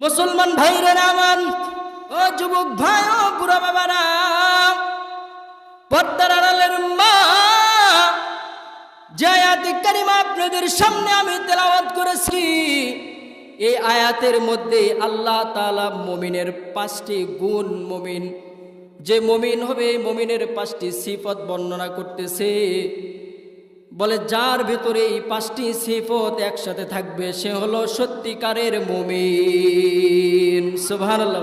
মুসলমান ভাইরে আমার ও যুবক ভাই, ও বুড়া বাবারা, পর্দার আড়ালের মা, যে আয়াতি কারিমা আপনাদের সামনে আমি তেলাওয়াত করেছি, এই আয়াতের মধ্যে আল্লাহ তাআলা মুমিনের পাঁচটি গুণ মুমিন, যে মুমিন হবে, মমিনের পাঁচটি সিফত বর্ণনা করতেছে। বলে, যার ভেতরে এই পাঁচটি সিফত একসাথে থাকবে, সে হলো সত্যিকারের মুমিন। সুবহানাল্লাহ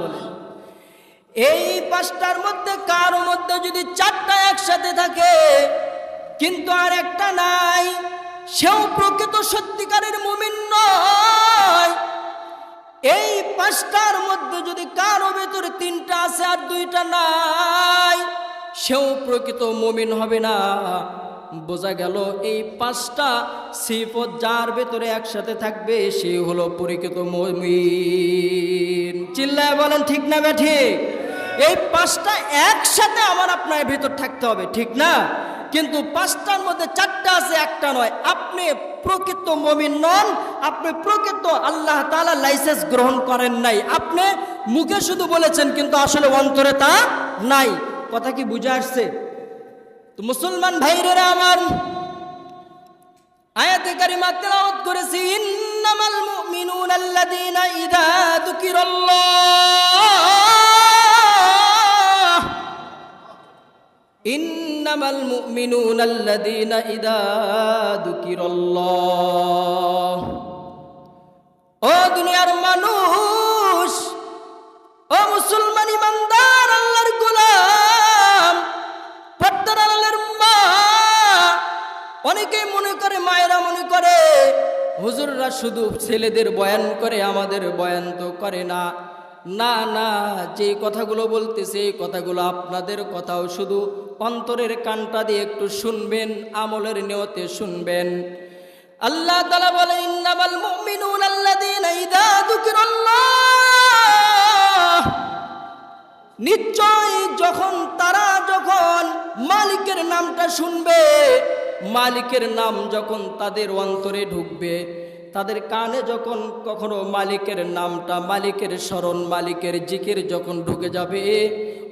এই পাঁচটার মধ্যে কারও মধ্যে যদি চারটা একসাথে থাকে, কিন্তু আর একটা নাই, সেও প্রকৃত সত্যিকারের মুমিন নয়। এই পাঁচটার মধ্যে যদি কারও ভেতরে তিনটা আছে আর দুইটা নাই, সেও প্রকৃত মুমিন হবে না। বোঝা গেল এই পাঁচটা সিফত যার ভেতরে একসাথে থাকবে, সে হলো প্রকৃত মুমিন। চিল্লায় বলেন, ঠিক না ঠিক এই পাঁচটা একসাথে আমার আপনার ভেতর থাকতে হবে, ঠিক না? কিন্তু পাঁচটার মধ্যে চারটা আছে, একটা নয়। আপনি প্রকৃত মমিন নন, আপনি প্রকৃত আল্লাহ তালা লাইসেন্স গ্রহণ করেন নাই। আপনি মুখে শুধু বলেছেন, কিন্তু আসলে অন্তরে তা নাই। কথা কি বুঝে আসছে? তো মুসলমান ভাইরেরা আমার আয়াতে কারিমা তেলাওয়াত করেছি, ইন্নামাল মুমিনুনা আল্লাযীনা ইযা যুকিরাল্লাহ ইন্নামাল মুমিনুনা আল্লাযীনা ইযা যুকিরাল্লাহ অনেকেই মনে করে, মায়েরা মনে করে, হুজুররা শুধু ছেলেদের বয়ান করে, আমাদের বয়ান তো করে না। না না, যে কথাগুলো বলতেছে এই কথাগুলো আপনাদের কথাও শুধু অন্তরের কানটা দিয়ে একটু শুনবেন, আমলের নিয়তে শুনবেন। আল্লাহ তালা বলে ইন্নামাল মুমিনুন আল্লাযীনা ইযা যুকিরাল্লাহ। নিশ্চয় যখন তারা যখন মালিকের নামটা শুনবে, মালিকের নাম যখন তাদের অন্তরে ঢুকবে, তাদের কানে যখন কখনো মালিকের নামটা, মালিকের স্মরণ, মালিকের জিকির যখন ঢুকে যাবে,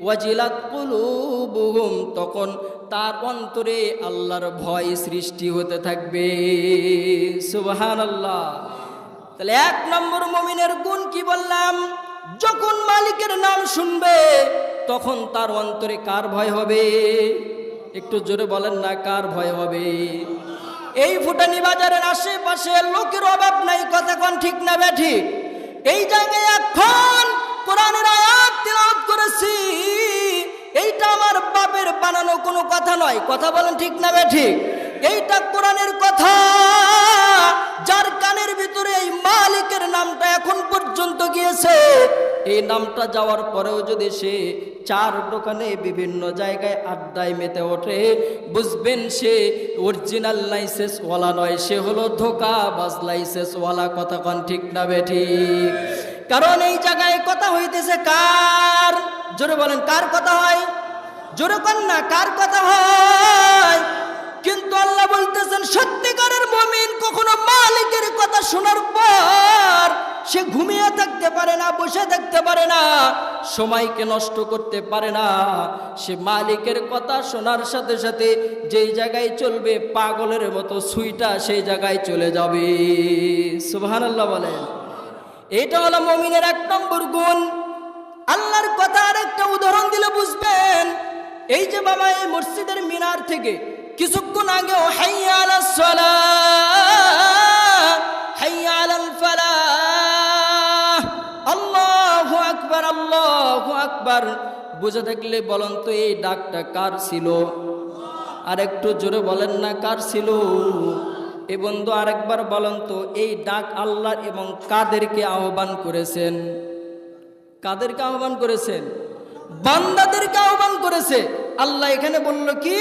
ওয়াজিলাত কুলুবুহুম, তখন তার অন্তরে আল্লাহর ভয় সৃষ্টি হতে থাকবে। সুবহানাল্লাহ। তাহলে এক নম্বর মমিনের গুণ কি বললাম? যখন মালিকের নাম শুনবে, তখন তার অন্তরে কার ভয় হবে? একটু জোরে বলেন না, কার ভয় হবে? এই ফুটানি বাজারের আশেপাশে লোকের অভাব নাই, কথা কোন ঠিক না ব্যাঠি এই জায়গায় এখন কোরআনের আয়াত করেছি। এইটা আমার বাপের বানানো কোনো কথা নয়, কথা বলেন ঠিক না ব্যাঠি এইটা কোরআনের কথা। যার কানের ভিতরে এই মালিকের নামটা এখন পর্যন্ত গিয়েছে, এই নামটা যাওয়ার পরেও যদি সে চার দোকানে বিভিন্ন জায়গায় আড্ডায় মেতে ওঠে, বুঝবেন সে অরিজিনাল লাইসেন্স ওয়ালা নয়, সে হলো ধোকা বাস লাইসেন্স ওয়ালা কথা কন ঠিক না বেঠি কারণ এই জায়গায় কথা হইতেছে কার? জোরে বলেন, কার কথা হয়? জোরে কন না, কার কথা হয়? কিন্তু আল্লাহ বলতেছেন, সত্যিকারের মমিন কখনো মালিকের কথা শোনার পর সে ঘুমিয়ে থাকতে পারে না, বসে থাকতে পারে না, সময়কে নষ্ট করতে পারে না। সে মালিকের কথা শোনার সাথে সাথে যেই জায়গায় চলবে, পাগলের মতো সুইটা সেই জায়গায় চলে যাবে। সুবহান আল্লাহ বলেন। এটা হলো মমিনের এক নম্বর গুণ। আল্লাহর কথা আর একটা উদাহরণ দিলে বুঝবেন, এই যে বাবা, এই মসজিদের মিনার থেকে কিছুক্ষণ আগেও হাইয়া আলাস সালাহ, হাইয়া আলাল ফালাহ, আল্লাহু আকবার আল্লাহু আকবার। বুঝে থাকলে বলেন তো, এই ডাকটা কার ছিল? আর একটু জোরে বলেন না, কার ছিল? এ বন্ধু আরেকবার বলেন তো, এই ডাক আল্লাহ এবং কাদেরকে আহ্বান করেছেন। কাদেরকে আহ্বান করেছেন? বান্দাদেরকে আহ্বান করেছে? আল্লাহ এখানে বলল কি?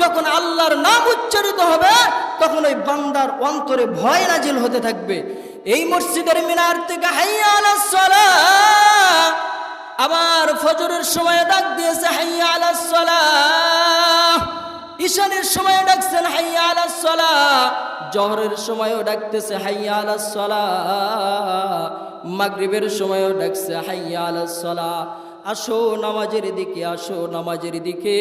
যখন আল্লাহর নাম উচ্চারিত হবে, তখন ওই বান্দার অন্তরে ভয় নাজিল হতে থাকবে। এই মসজিদের মিনার থেকে হাইয়া আবার ফজরের সময় ডাক দিয়েছে, হাইয়া আলাস ঈশানের সময় ডাকছেন, হাইয়া সালা জহরের সময়ও ডাকতেছে, হাইয়া সালা মাগরিবের সময়ও ডাকছে, হাইয়া সালা আসো নামাজের দিকে, আসো নামাজের দিকে,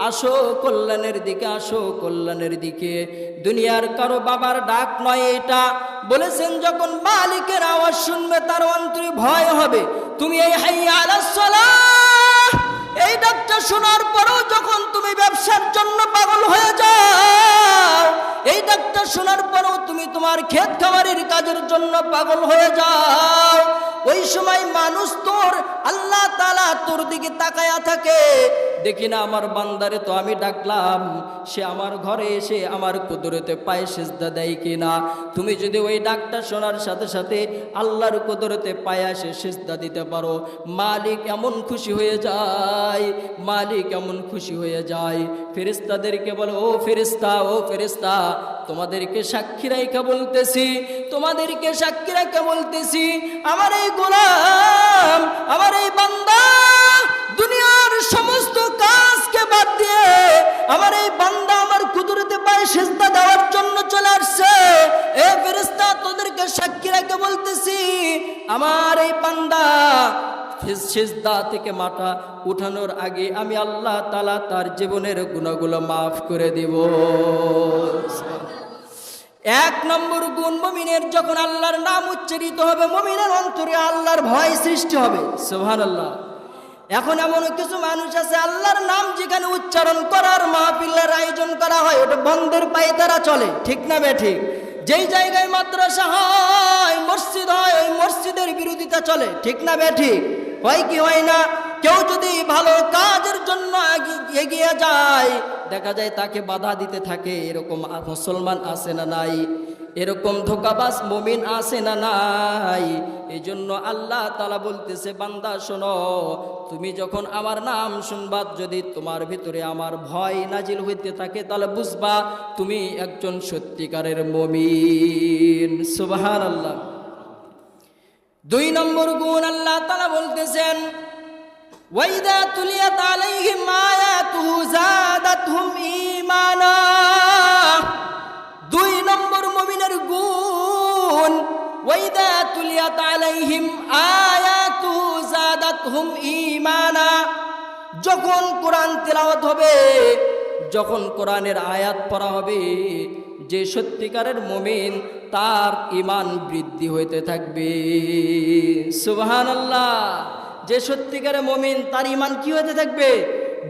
আসো কল্যাণের দিকে, আসো কল্যাণের দিকে। দুনিয়ার কারও বাবার ডাক নয় এটা। বলেছেন যখন মালিকের আওয়াজ শুনবে তার অন্তরে ভয় হবে। তুমি এই হাইয়া এই ডাকটা শোনার পরেও যখন তুমি ব্যবসার জন্য পাগল হয়ে যাও এই ডাকটা শোনার পরেও তুমি তোমার ক্ষেত খামারের কাজের জন্য পাগল হয়ে যাও। ওই সময় মানুষ তোর, আল্লাহ তালা তোর দিকে তাকায়া থাকে। দেখি না আমার বান্দারে তো আমি ডাকলাম। সে আমার ঘরে এসে আমার কুদরতে পায়ে সেজদা দেয় কিনা? তুমি যদি ওই ডাকটা শোনার সাথে সাথে আল্লাহর কুদরতে পায়ে এসে সেজদা দিতে পারো। মালিক এমন খুশি হয়ে যায়, মালিক এমন খুশি হয়ে যায়। ফেরিস্তাদেরকে বলে, ও ফেরিস্তা ও ফেরিস্তা তোমাদেরকে সাক্ষী রাইকা বলতেছি, তোমাদেরকে সাক্ষী রাইকা বলতেছি, আমার এই গোলাম, আমার এই বান্দা দুনিয়ার সমস্ত কাজকে বাদ দিয়ে আমার এই বান্দা আমার কুদরতে পায়ে সেজদা দেওয়ার জন্য চলে আসছে। এ ফেরেস্তা তোদেরকে সাক্ষী রেখে বলতেছি, আমার এই বান্দা সেজদা থেকে মাথা উঠানোর আগে আমি আল্লাহ তালা তার জীবনের গুণগুলো মাফ করে দিব। এক নম্বর গুণ মমিনের, যখন আল্লাহর নাম উচ্চারিত হবে, মমিনের অন্তরে আল্লাহর ভয় সৃষ্টি হবে। সোহান আল্লাহ এখন এমন কিছু মানুষ আছে, আল্লাহর নাম যেখানে উচ্চারণ করার মাহফিলের আয়োজন করা হয়, ওটা বন্ধের পায়ে তারা চলে। ঠিক না বে যেই জায়গায় মাদ্রাসা হয়, মসজিদ হয়, ওই মসজিদের বিরোধিতা চলে। ঠিক না বে হয় কি হয় না? কেউ যদি ভালো কাজের জন্য এগিয়ে যায়, দেখা যায় তাকে বাধা দিতে থাকে, এরকম মুসলমান আছে না নাই, এরকম ধোকাবাস মমিন আছে না নাই। এই জন্য আল্লাহ তালা বলতেছে, বান্দা, শোনো, তুমি যখন আমার নাম শুনবা, যদি তোমার ভিতরে আমার ভয় নাজিল হইতে থাকে, তাহলে বুঝবা তুমি একজন সত্যিকারের মমিন। সুবাহান আল্লাহ দুই নম্বর গুণ আল্লাহ তালা বলতেছেন, ওয়াইদা তুলিয়াত আলাইহিম আয়াতুহু জাদাতহুম ঈমানা। দুই নম্বর মুমিনের গুণ, ওয়াইদা তুলিয়াত আলাইহিম আয়াতুহু জাদাতহুম ঈমানা। যখন কোরআন তেলাওয়াত হবে, যখন কোরআনের আয়াত পড়া হবে যে সত্যিকারের মুমিন, তার ইমান বৃদ্ধি হইতে থাকবে। সুবহানাল্লাহ, যে সত্যিকারের মমিন, তার ইমান কি হতে থাকবে?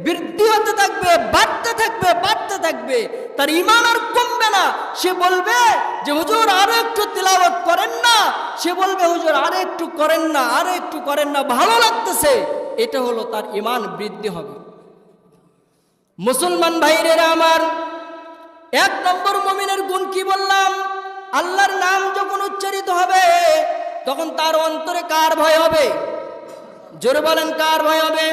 বৃদ্ধি হতে থাকবে, বাড়তে থাকবে বাড়তে থাকবে। তার ইমান আর কমবে না। সে বলবে যে, হুজুর, আরও একটু তিলাওয়াত করেন না। সে বলবে, হুজুর, আরও একটু করেন না, আরও একটু করেন না। ভালো লাগতেছে। এটা হলো তার ইমান বৃদ্ধি হবে। মুসলমান ভাইরেরা আমার এক নম্বর মমিনের গুণ কি বললাম? আল্লাহর নাম যখন উচ্চারিত হবে, তখন তার অন্তরে কার ভয় হবে? জোরে বলেন, কার ভয় হবে?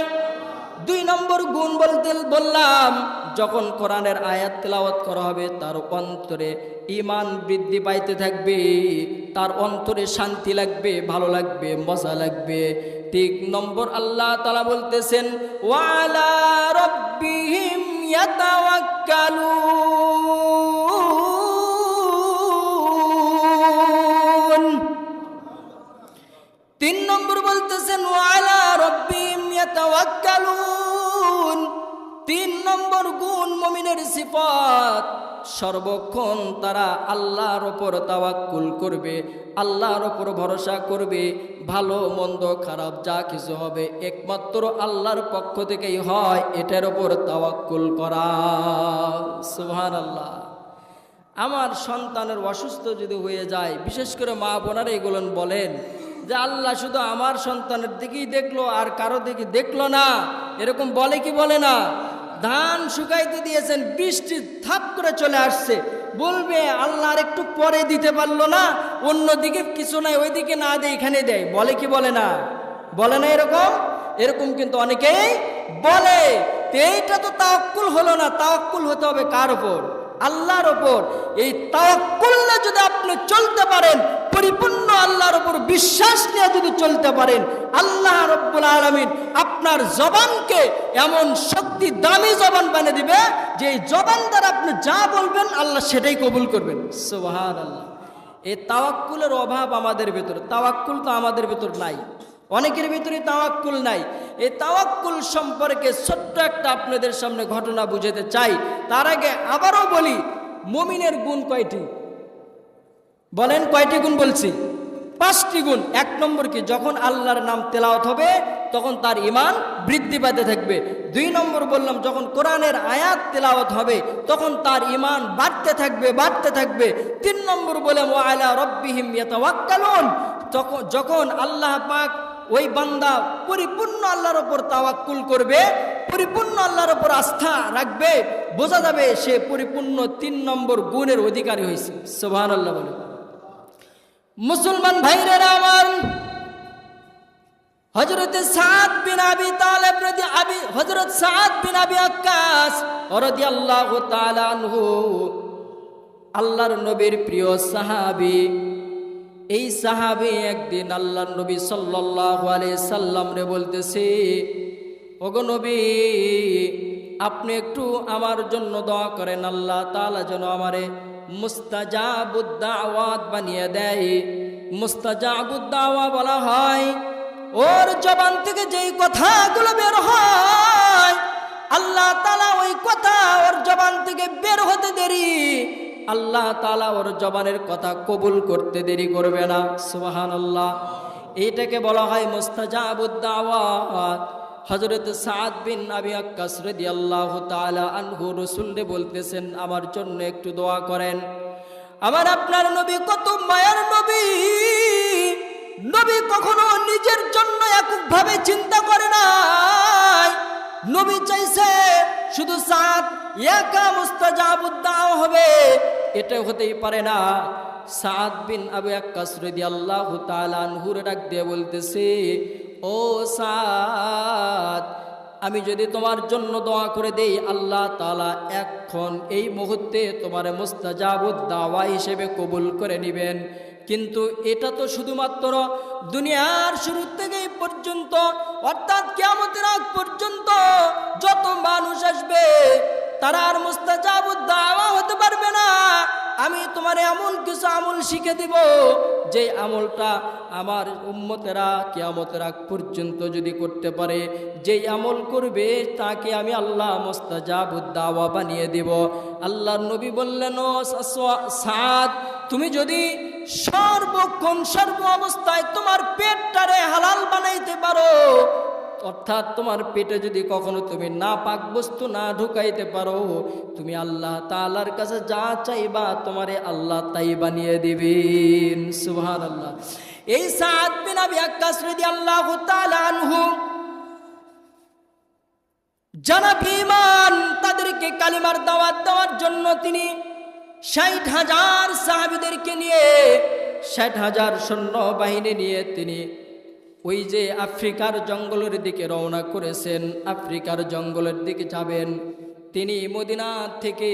দুই নম্বর গুণ বলতে বললাম, যখন কোরআনের আয়াত তেলাওয়াত করা হবে, তার অন্তরে ইমান বৃদ্ধি পাইতে থাকবে, তার অন্তরে শান্তি লাগবে, ভালো লাগবে, মজা লাগবে। ঠিক নম্বর আল্লাহ তালা বলতেছেন ওয়ালা রব্বিহিম ইয়াতাওয়াক্কালুন তিন নম্বর বলতেছেন ওয়ালা রব্বিম ইয়াতাওয়াক্কালুন। তিন নম্বর গুণ মুমিনের সিফাত। সর্বক্ষণ তারা আল্লাহর ওপর তাওয়াক্কুল করবে, আল্লাহর ওপর ভরসা করবে, ভালো, মন্দ, খারাপ যা কিছু হবে, একমাত্র আল্লাহর পক্ষ থেকেই হয় এটার ওপর তাওয়াক্কুল করা। সুবহানাল্লাহ। আমার সন্তানের অসুস্থ যদি হয়ে যায়, বিশেষ করে মা বোনারা এগুলো বলেন যে, আল্লাহ শুধু আমার সন্তানের দিকেই দেখল আর কারও দিকে দেখল না। এরকম বলে কি বলে না? ধান শুকাইতে দিয়েছেন, বৃষ্টি থাপ করে চলে আসছে। বলবে আল্লাহ আর একটু পরে দিতে পারল না, অন্যদিকে কিছু নাই, ওইদিকে না দেয় এখানে দেয়। বলে কি বলে না? বলে না এরকম? এরকম কিন্তু অনেকেই বলে। এইটা তো তাওয়াক্কুল হলো না, তাওয়াক্কুল হতে হবে কার ওপর আল্লাহর ওপর এই তাওয়াক্কুল না যদি আপনি চলতে পারেন, পরিপূর্ণ আল্লাহর ওপর বিশ্বাস নিয়ে যদি চলতে পারেন, আল্লাহ রব্বুল আলমিন আপনার জবানকে এমন শক্তি, দামি জবান বানিয়ে দিবে, যে এই জবান দ্বারা আপনি যা বলবেন, আল্লাহ সেটাই কবুল করবেন। সোহার আল্লাহ এই তাওয়াক্কুলের অভাব আমাদের ভেতর, তাওয়াক্কুল তো আমাদের ভেতর নাই। অনেকের ভিতরে তাওয়াক্কুল নাই। এই তাওয়াক্কুল সম্পর্কে ছোট্ট একটা আপনাদের সামনে ঘটনা বুঝাতে চাই। তার আগে আবারও বলি, মমিনের গুণ কয়টি? বলেন, কয়টি গুণ বলছি? পাঁচটি গুণ। এক নম্বর কি, যখন আল্লাহর নাম তেলাওয়াত হবে, তখন তার ইমান বৃদ্ধি পেতে থাকবে। দুই নম্বর বললাম, যখন কোরআনের আয়াত তেলাওয়াত হবে, তখন তার ইমান বাড়তে থাকবে বাড়তে থাকবে। তিন নম্বর বলে ওয়ালা রব্বিহিম ইয়াতাওয়াক্কালুন। তখন যখন আল্লাহ পাক ওই বান্দা পরিপূর্ণ আল্লাহর ওপর তাওয়াক্কুল করবে, পরিপূর্ণ আল্লাহর ওপর আস্থা রাখবে, বোঝা যাবে সে পরিপূর্ণ তিন নম্বর গুণের অধিকারী হয়েছে। সোভান আল্লাহ বলে। মুসলমান ভাইরা আমার হজরত সাদ বিন আবি রদি, আবি হজরত সাদ বিন আবি আক্কাস তাআলা আনহু, আল্লাহর নবীর প্রিয় সাহাবী এই সাহাবী একদিন আল্লাহ নবী সাল্লাল্লাহু আলাইহি সাল্লাম রে বলতেছে, ওগো নবী, আপনি একটু আমার জন্য দোয়া করেন, আল্লাহ তাআলা যেন আমারে মুস্তাজাবুদ্দাওয়াত বানিয়ে দেয়। মুস্তাজাবুদ্দাওয়া বলা হয়, ওর জবান থেকে যেই কথাগুলো বের হয়, আল্লাহ তালা ওই কথা ওর জবান থেকে বের হতে দেরি। আল্লাহ তালা ওর জবানের কথা কবুল করতে দেরি করবে না। সুবাহান আল্লাহ এইটাকে বলা হয় মুস্তাজাবুদ্দাওয়াত। হজরত সাদ বিন আবি আক্কাস আল্লাহ তাআলা আনহু রাসূলকে বলতেছেন, আমার জন্য একটু দোয়া করেন। আমার আপনার নবী কত মায়ার নবী। নবী কখনো নিজের জন্য এককভাবে চিন্তা করে নাই। নবী চাইছে শুধু সাদ, একা মুস্তাজাবুদ্দাও হবে। এটা হতেই পারে না। সাদ বিন আবু আক্কাস রাদিয়াল্লাহু আল্লাহ আনহুর ডাক দিয়ে বলতেছে, ও সাদ আমি যদি তোমার জন্য দোয়া করে দেই, আল্লাহ তালা এখন এই মুহূর্তে তোমার মুস্তাজাবুদ দাওয়া হিসেবে কবুল করে নেবেন। কিন্তু এটা তো শুধুমাত্র দুনিয়ার শুরু থেকে পর্যন্ত, অর্থাৎ কেমতের আগ পর্যন্ত যত মানুষ আসবে তারা আর মুস্তাজাবুদ দাওয়া হতে পারবে না। আমি তোমার এমন কিছু আমল শিখে দিব যে আমলটা আমার উম্মতেরা কেয়ামতের আগ পর্যন্ত যদি করতে পারে, যেই আমল করবে তাকে আমি আল্লাহ মোস্তাজাবুদ দাওয়া বানিয়ে দেব। আল্লাহর নবী বললেন সাদ, তুমি যদি সর্বক্ষণ সর্ব অবস্থায় তোমার পেটটারে হালাল বানাইতে পারো অর্থাৎ তোমার পেটে যদি কখনো তুমি না পাক বস্তু না ঢুকাইতে পারো, তুমি আল্লাহ তালার কাছে যা চাইবা তোমারে আল্লাহ তাই বানিয়ে দিবেন। সুবহান আল্লাহ এই সাত বিন আবি আক্কাস রাদিয়াল্লাহু তাআলা আনহু যারা বিমান তাদেরকে কালিমার দাওয়াত দেওয়ার জন্য তিনি ষাট হাজার সাহাবিদেরকে নিয়ে, ষাট হাজার সৈন্য বাহিনী নিয়ে তিনি ওই যে আফ্রিকার জঙ্গলের দিকে রওনা করেছেন, আফ্রিকার জঙ্গলের দিকে যাবেন। তিনি মদিনা থেকে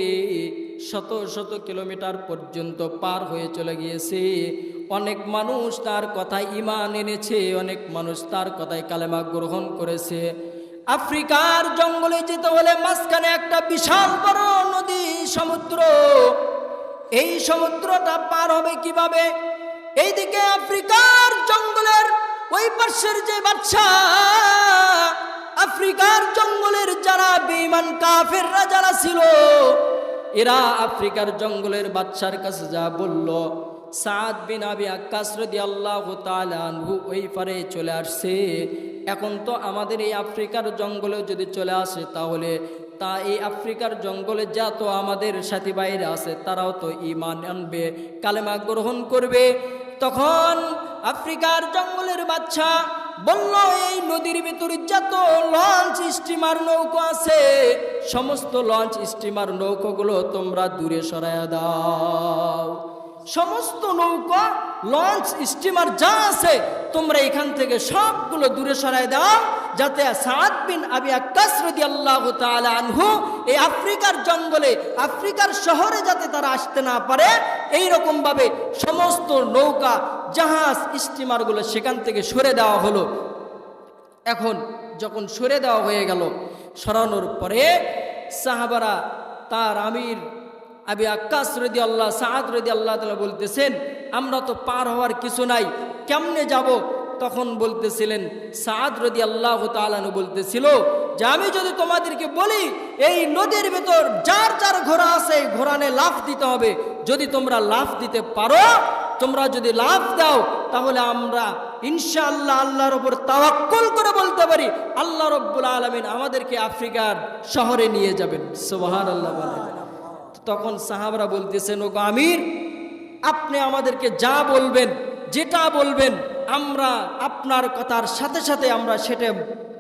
শত শত কিলোমিটার পর্যন্ত পার হয়ে চলে গিয়েছে। অনেক মানুষ তার কথায় ইমান এনেছে, অনেক মানুষ তার কথায় কালেমা গ্রহণ করেছে। আফ্রিকার জঙ্গলে যেতে হলে মাঝখানে একটা বিশাল বড় নদী, সমুদ্র। এই সমুদ্রটা পার হবে কীভাবে? এইদিকে আফ্রিকার জঙ্গলের ওই পাশের যে বাচ্চা আফ্রিকার জঙ্গলের যারা বেঈমান কাফেররা যারা ছিল, এরা আফ্রিকার জঙ্গলের বাচ্চার কাছে যা বলল, সাদ বিন আবি আক্কাস রাদিয়াল্লাহু তাআলা আনহু ওই পারে চলে আসছে। এখন তো আমাদের এই আফ্রিকার জঙ্গলে যদি চলে আসে তাহলে, তা এই আফ্রিকার জঙ্গলে যা তো আমাদের সাথী বাইরে আছে, তারাও তো ইমান আনবে, কালেমা গ্রহণ করবে। তখন আফ্রিকার জঙ্গলের বাচ্চা বলল, এই নদীর ভিতরে যত লঞ্চ স্টিমার নৌকো আছে, সমস্ত লঞ্চ স্টিমার নৌকোগুলো তোমরা দূরে সরাইয়া দাও। সমস্ত নৌকা লঞ্চ স্টিমার যা আছে, তোমরা এখান থেকে সবগুলো দূরে সরাই দাও। যাতে সাদ বিন আবি আক্কাস রাদিয়াল্লাহু তাআলা আনহু এই আফ্রিকার জঙ্গলে, আফ্রিকার শহরে যাতে তারা আসতে না পারে এই রকম ভাবে সমস্ত নৌকা, জাহাজ, স্টিমারগুলো সেখান থেকে সরে দেওয়া হলো। এখন যখন সরে দেওয়া হয়ে গেল, সরানোর পরে সাহাবারা তার আমির আবি আক্কাস রদি আল্লাহ সাদ রদি আল্লাহ তালা বলতেছেন, আমরা তো পার হওয়ার কিছু নাই, কেমনে যাব? তখন বলতেছিলেন সাদ রদি আল্লাহ তালানু বলতেছিল, যে আমি যদি তোমাদেরকে বলি, এই নদীর ভেতর যার যার ঘোড়া আছে, এই ঘোড়ানে লাফ দিতে হবে। যদি তোমরা লাফ দিতে পারো, তোমরা যদি লাভ দাও, তাহলে আমরা ইনশাআল্লাহ আল্লাহর ওপর তাওয়াক্কুল করে বলতে পারি, আল্লাহ রব্বুল আলমিন আমাদেরকে আফ্রিকার শহরে নিয়ে যাবেন। সুবাহান আল্লাহ তখন সাহাবরা বলতেছেন ও আমির, আপনি আমাদেরকে যা বলবেন, যেটা বলবেন আমরা আপনার কথার সাথে সাথে আমরা সেটা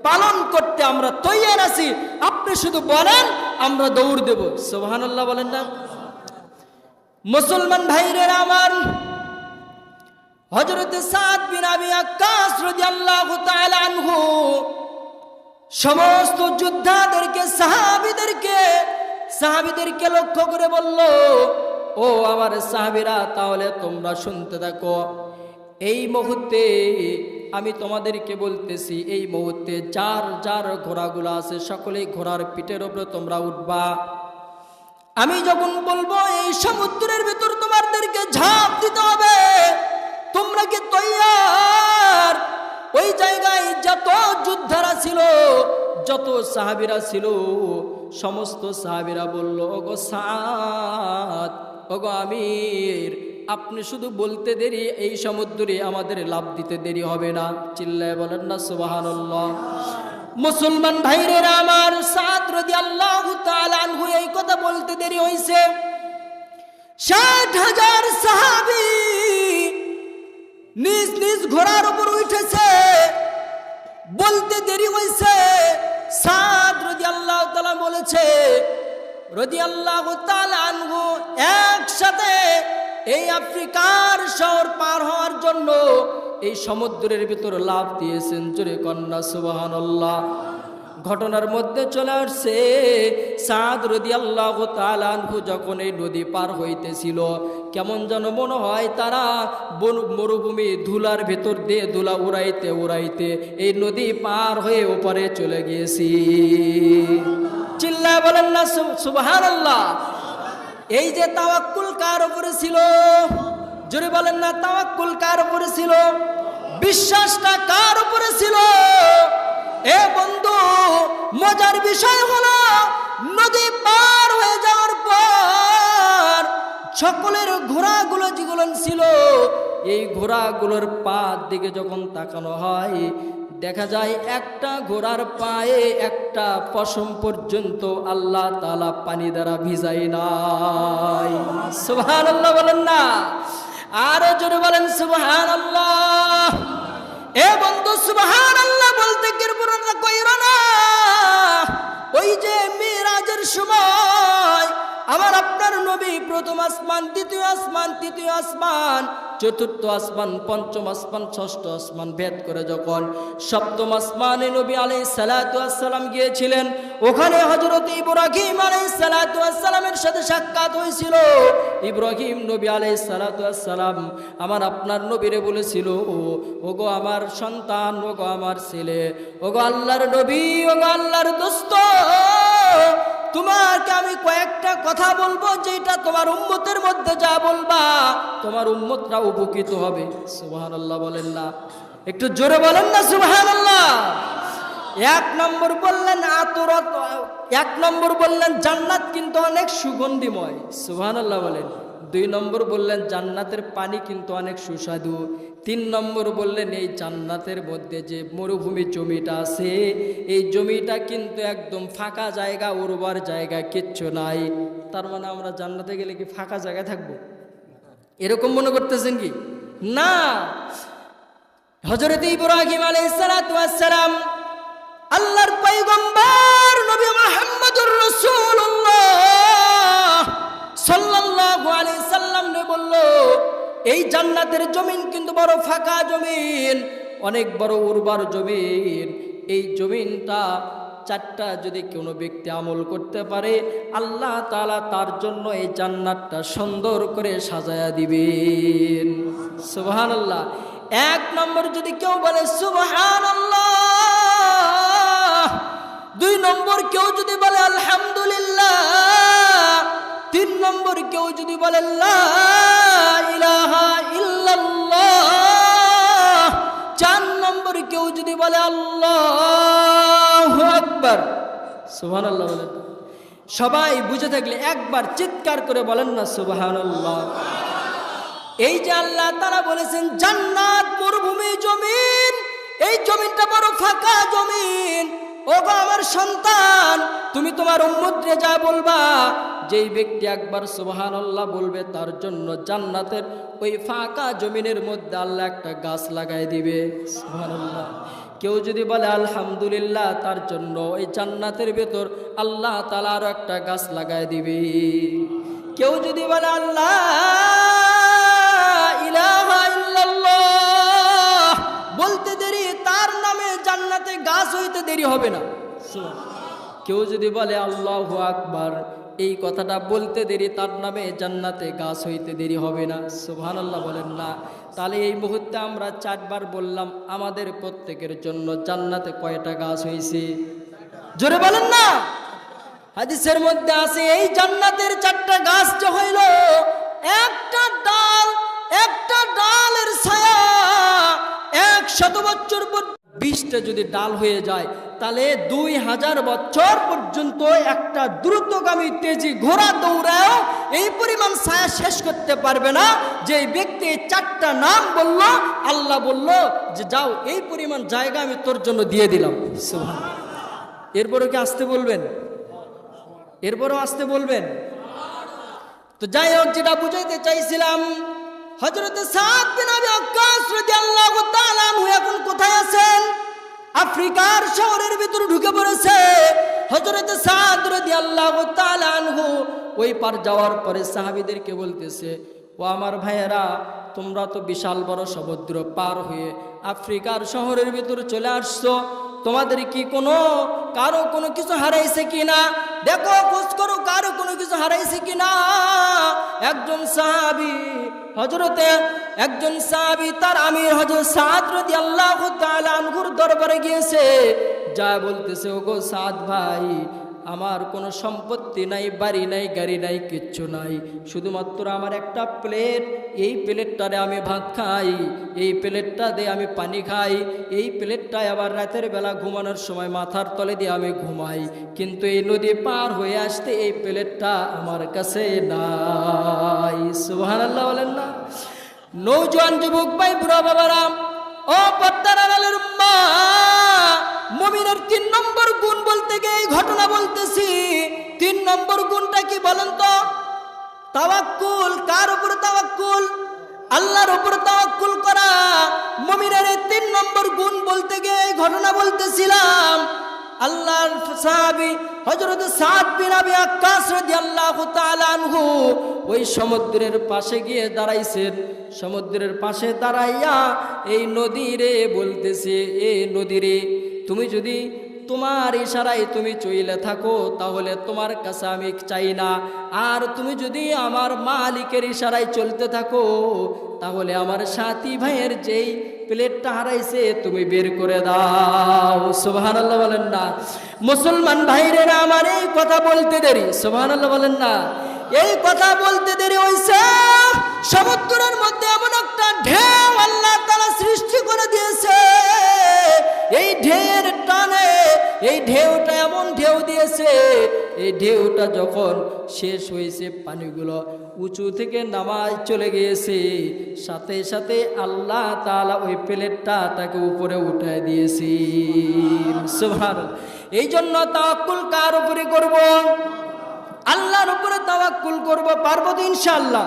পালন করতে আমরা তৈয়ার আছি। আপনি শুধু বলেন, আমরা দৌড় দেব। সোহান আল্লাহ বলেন না। মুসলমান ভাইরের আমার হজরত সাদ বিন আবি আক্কাস রাদিয়াল্লাহু তাআলা আনহু, সমস্ত যোদ্ধাদেরকে, সাহাবীদেরকে সাহাবীদেরকে লক্ষ্য করে বলল, ও আমার সাহাবীরা, তাহলে তোমরা শুনতে থাকো। এই মুহূর্তে আমি তোমাদেরকে বলতেছি, এই মুহূর্তে যার যার ঘোড়াগুলো আছে সকলেই ঘোড়ার পিঠের উপরে তোমরা উঠবা। আমি যখন বলব, এই সমুদ্রের ভেতর তোমাদেরকে ঝাঁপ দিতে হবে, তোমরা কি তৈয়ার? ওই জায়গায় যত যোদ্ধারা ছিল, যত সাহাবিরা ছিল, সমস্ত সাহাবিরা বলল, ওগো সাদ, ওগো আমির আপনি শুধু বলতে দেরি, এই সমুদ্রে আমাদের লাভ দিতে দেরি হবে না। চিল্লায় বলেন না, সুবহানাল্লাহ। মুসলমান ভাইরের আমার সাদ রদি আল্লাহ আনহু এই কথা বলতে দেরি হয়েছে। ষাট হাজার সাহাবি নিজ নিজ ঘোড়ার উপর উঠেছে। বলতে দেরি হয়েছে। সাদ রদি আল্লাহ তালা বলেছে রদি আল্লাহ আনহু একসাথে এই আফ্রিকার শহর পার হওয়ার জন্য এই সমুদ্রের ভিতর লাভ দিয়েছেন জোরে কন্যা সুবাহান ঘটনার মধ্যে চলে আসছে সাদ রদি আল্লাহ তালানহু যখন এই নদী পার হইতেছিল, কেমন যেন মনে হয় তারা বন- মরুভূমি ধুলার ভেতর দিয়ে ধুলা উড়াইতে উড়াইতে এই নদী পার হয়ে ওপারে চলে গিয়েছি। চিল্লা বলেন না সুবাহান আল্লাহ এই যে তাওয়াক্কুল কার উপরে ছিল? জোরে বলেন না, তাওয়াক্কুল কার উপরে ছিল? বিশ্বাসটা কার উপরে ছিল? এ বন্ধু, মজার বিষয় হলো, নদী পার হয়ে যাওয়ার পর সকলের ঘোড়াগুলো যেগুলো ছিল, এই ঘোড়াগুলোর পা দিকে যখন তাকানো হয় দেখা যায় একটা ঘোড়ার পায়ে একটা পশম পর্যন্ত আল্লাহ তালা পানি দ্বারা ভিজাই নাই। সুবহান আল্লাহ বলেন না। আরও জোরে বলেন সুবহান আল্লাহ এ বন্ধু সুবহান আল্লাহ বলতে কইর না। ওই যে মিরাজের সময় আমার আপনার নবী প্রথম আসমান, দ্বিতীয় আসমান, তৃতীয় আসমান, চতুর্থ আসমান, পঞ্চম আসমান, ষষ্ঠ আসমান ভেদ করে যখন সপ্তম আসমানে নবী আলাই সালাতাম গিয়েছিলেন, ওখানে হজরত ইব্রাহিম আলাই সালাতামের সাথে সাক্ষাৎ হয়েছিল। ইব্রাহিম নবী আলাই সালাতাম আমার আপনার নবীরে বলেছিল, ও, ওগো আমার সন্তান, ওগো আমার ছেলে, ওগো আল্লাহর নবী, ওগো আল্লাহর দোস্ত তোমাকে আমি কয়েকটা কথা বলব যেটা তোমার উম্মতের মধ্যে যা বলবা, তোমার উম্মতরা উপকৃত হবে। সুবাহান আল্লাহ বলেন না। একটু জোরে বলেন না সুবাহান আল্লাহ এক নম্বর বললেন আতরত, এক নম্বর বললেন জান্নাত, কিন্তু অনেক সুগন্ধিময়। সুবাহান আল্লাহ বলেন। দুই নম্বর বললেন, জান্নাতের পানি কিন্তু অনেক সুস্বাদু। তিন নম্বর বললেন, এই জান্নাতের মধ্যে যে মরুভূমি জমিটা আছে, এই জমিটা কিন্তু একদম ফাঁকা জায়গা উর্বর জায়গা, কিচ্ছু নাই। তার মানে আমরা জান্নাতে গেলে কি ফাঁকা জায়গায় থাকব? এরকম মনে করতেছেন কি? না। হজরত ইব্রাহিম আলাইসালাম আল্লাহর পৈগম্বর নবী সাল্লাল্লাহু আলাইহি সাল্লাম বলল, এই জান্নাতের জমিন কিন্তু বড় ফাঁকা জমিন, অনেক বড় উর্বর জমিন। এই জমিনটা চারটা যদি কোনো ব্যক্তি আমল করতে পারে, আল্লাহ তাআলা তার জন্য এই জান্নাতটা সুন্দর করে সাজায়া দিবেন। সুবহান আল্লাহ এক নম্বর যদি কেউ বলে সুবহান দুই নম্বর কেউ যদি বলে, আলহামদুলিল্লাহ। তিন নম্বর কেউ যদি বলে চার নম্বর কেউ যদি বলে, আল্লাহ আকবার। বলেন। সবাই বুঝে থাকলে একবার চিৎকার করে বলেন না সুবহান এই যে আল্লাহ তারা বলেছেন, জান্নাত মরুভূমি জমিন, এই জমিনটা বড় ফাঁকা জমিন। ও আমার সন্তান, তুমি তোমার উম্মুদ্রে যা বলবা যেই ব্যক্তি একবার সুবহান আল্লাহ বলবে তার জন্য জান্নাতের ওই ফাঁকা জমিনের মধ্যে আল্লাহ একটা গাছ লাগাই দিবে। সুবহানাল্লাহ। কেউ যদি বলে আলহামদুলিল্লাহ, তার জন্য ওই জান্নাতের ভেতর আল্লাহ তালা আরও একটা গাছ লাগাই দিবে। কেউ যদি বলে আল্লাহ বলতে দেরি, তার নামে জান্নাতে গাছ হইতে দেরি হবে না। কেউ যদি বলে আল্লাহ আকবার এই কথাটা বলতে দেরি, তার নামে জান্নাতে গাছ হইতে দেরি হবে না। সুবহান আল্লাহ বলেন না। তাহলে এই মুহূর্তে আমরা চারবার বললাম, আমাদের প্রত্যেকের জন্য জান্নাতে কয়টা গাছ হয়েছে জোরে বলেন না। হাদিসের মধ্যে আছে, এই জান্নাতের চারটা গাছ যে হইল, একটা ডাল, একটা ডালের ছায়া, এক শত বছর বিশটা যদি ডাল হয়ে যায়, তাহলে দুই হাজার বছর পর্যন্ত একটা দ্রুতগামী তেজি ঘোড়া দৌড়ায় এই পরিমাণ ছায়া শেষ করতে পারবে না। যে ব্যক্তি চারটা নাম বলল, আল্লাহ বলল যে, যাও, এই পরিমাণ জায়গা আমি তোর জন্য দিয়ে দিলাম। সুবহান। এরপরে কি আসতে বলবেন? এরপরও আসতে বলবেন? তো যাই হোক, যেটা বুঝাইতে চাইছিলাম এখন কোথায় আছেন? আফ্রিকার শহরের ভিতরে ঢুকে পড়েছে। হজরত ওই পার যাওয়ার পরে সাহাবীদেরকে বলতেছে, ও আমার ভাইয়েরা, তোমরা তো বিশাল বড় সমুদ্র পার হয়ে আফ্রিকার শহরের ভিতরে চলে আসছো। তোমাদের কি কোনো, কারও কোনো কিছু হারাইছে কি না? দেখো, খোঁজ করো, কারও কোনো কিছু হারাইছে কি না? একজন সাহাবি হজরতে একজন সাহাবি, তার আমির হজরত সাদ রদি আল্লাহ আনহুর দরবারে গিয়েছে। যা বলতেছে, ওগো সাদ ভাই আমার কোনো সম্পত্তি নাই, বাড়ি নাই, গাড়ি নাই, কিচ্ছু নাই। শুধুমাত্র আমার একটা প্লেট, এই প্লেটটারে আমি ভাত খাই, এই প্লেটটা দিয়ে আমি পানি খাই, এই প্লেটটায় আবার রাতের বেলা ঘুমানোর সময় মাথার তলে দিয়ে আমি ঘুমাই। কিন্তু এই নদী পার হয়ে আসতে এই প্লেটটা আমার কাছে নাই। সুবাহান আল্লাহ বলেন না। নৌজওয়ান যুবক ভাই, বুড়া বাবারা, ও মমিনের তিন নম্বর গুণ বলতে গিয়ে ঘটনা বলতেছি। তিন নম্বর গুণটা কি বলেন তো? তাওয়াক্কুল, কার উপর তাওয়াক্কুল? আল্লাহর উপর তাওয়াক্কুল করা। মমিনের এই তিন নম্বর গুণ বলতে গিয়ে ঘটনা বলতেছিলাম। আল্লাহর সাহাবী হযরত সাদ বিন আবি আক্কাস রাদিয়াল্লাহু তাআলা আনহু ওই সমুদ্রের পাশে গিয়ে দাঁড়াইছেন। সমুদ্রের পাশে দাঁড়াইয়া এই নদীরে বলতেছে, এ নদীরে তুমি যদি তোমার ইশারায় তুমি চইলে থাকো, তাহলে তোমার কাছে আমি চাই না। আর তুমি যদি আমার মালিকের ইশারায় চলতে থাকো, তাহলে আমার সাথী ভাইয়ের যেই প্লেটটা হারাইছে, তুমি বের করে দাও। সোহান আল্লাহ বলেন না। মুসলমান ভাইরেরা আমার এই কথা বলতে দেরি। সোহান আল্লাহ বলেন না। এই কথা বলতে দেরি হয়েছে সমুদ্রের মধ্যে এমন একটা ঢেউ আল্লাহ তারা সৃষ্টি করে দিয়েছে। এই ঢেউয়ের টানে, এই ঢেউটা এমন ঢেউ দিয়েছে, এই ঢেউটা যখন শেষ হয়েছে, পানিগুলো উঁচু থেকে নামাজ চলে গিয়েছে, সাথে সাথে আল্লাহ তাআলা ওই প্লেটটা তাকে উপরে উঠায় দিয়েছি। সুভার এই জন্য তাওয়াক্কুল কার উপরে করব? আল্লাহর উপরে তাওয়াক্কুল করব, পারব তো ইনশাআল্লাহ।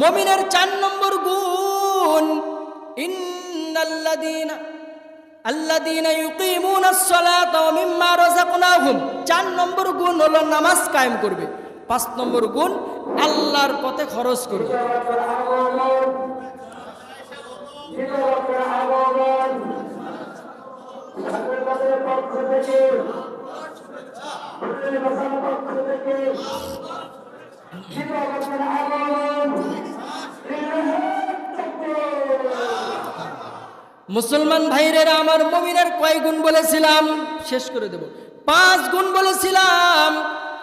মমিনের চার নম্বর গুণ, ইন্নাল্লাযীনা রাযাকনাহুম। চার নম্বর গুণ হলো নামাজ কায়েম করবে। পাঁচ নম্বর গুণ, আল্লাহর পথে খরচ করবে। ঠাকুরবাদের পক্ষ থেকে ফুলের বাসার পক্ষ থেকে জীবনের আগমন মুসলমান ভাইরেরা আমার মমিনের কয় গুণ বলেছিলাম? শেষ করে দেব। পাঁচ গুণ বলেছিলাম।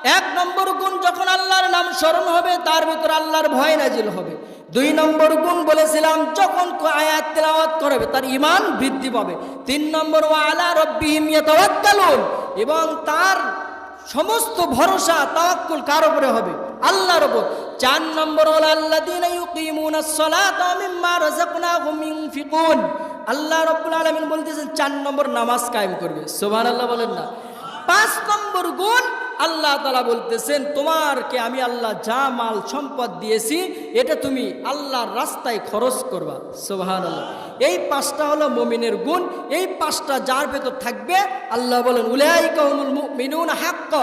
এক নম্বর গুণ যখন আল্লাহর নাম স্মরণ হবে, তার ভিতর আল্লাহর ভয় নাজিল হবে। দুই নম্বর গুণ বলেছিলাম, যখন আয়াত তেলাওয়াত করবে, তার ইমান বৃদ্ধি পাবে। তিন নম্বর, ওয়া আলা রব্বিহিম এবং তার সমস্ত ভরসা, তাওয়াক্কুল কার উপরে হবে? আল্লাহর রব চার নম্বর হল আল্লাহ দিন আল্লাহ রব্বুল আলমিন বলতেছেন, চার নম্বর নামাজ কায়েম করবে। সোভান আল্লাহ বলেন না। পাঁচ নম্বর গুণ আল্লাহ তালা বলতেছেন তোমারকে আমি আল্লাহ যা মাল সম্পদ দিয়েছি, এটা তুমি আল্লাহর রাস্তায় খরচ করবা। সোহান এই পাঁচটা হলো মমিনের গুণ। এই পাঁচটা যার ভেতর থাকবে, আল্লাহ বলেন উলাই কৌমুল মিনুন হাক্ক।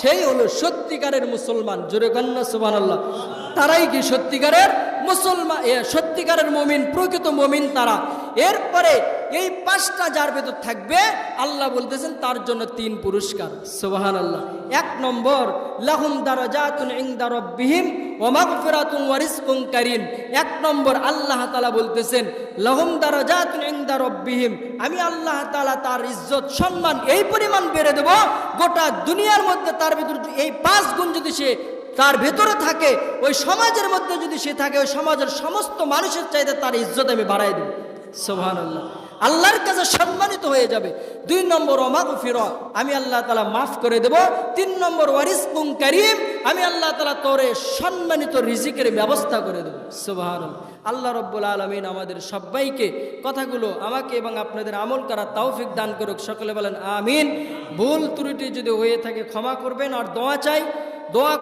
সেই হলো সত্যিকারের মুসলমান। জোরে কন্যা সোহান তারাই কি সত্যিকারের মুসলমান সত্যিকারের মমিন, প্রকৃত মমিন তারা। এরপরে এই পাঁচটা যার ভেতর থাকবে, আল্লাহ বলতেছেন তার জন্য তিন পুরস্কার। সোবাহান আল্লাহ এক নম্বর, লাহুম দারাজাতুন মাগফিরাতুন ওয়া রিজকুন কারীম। এক নম্বর, আল্লাহ তালা বলতেছেন, লাহুম দারাজাতুন ইনদা রাব্বিহিম। আমি আল্লাহ তালা তার ইজ্জত, সম্মান এই পরিমাণ বেড়ে দেব, গোটা দুনিয়ার মধ্যে তার ভিতর এই পাঁচ গুণ যদি সে তার ভেতরে থাকে, ওই সমাজের মধ্যে যদি সে থাকে, ওই সমাজের সমস্ত মানুষের চাইতে তার ইজ্জত আমি বাড়াই দেব। সোহান আল্লাহ আল্লাহর কাছে সম্মানিত হয়ে যাবে। দুই নম্বর অমাগু ফির আমি আল্লাহ তালা মাফ করে দেব। তিন নম্বর ওয়ারিস কুম করিম, আমি আল্লাহ তালা তোরে সম্মানিত রিজিকের ব্যবস্থা করে দেব। সোহান আল্লাহ রব্বুল আলমিন আমাদের সবাইকে কথাগুলো আমাকে এবং আপনাদের আমল করা তৌফিক দান করুক। সকলে বলেন, আমিন। ভুল ত্রুটি যদি হয়ে থাকে, ক্ষমা করবেন। আর দোয়া চাই। দোয়া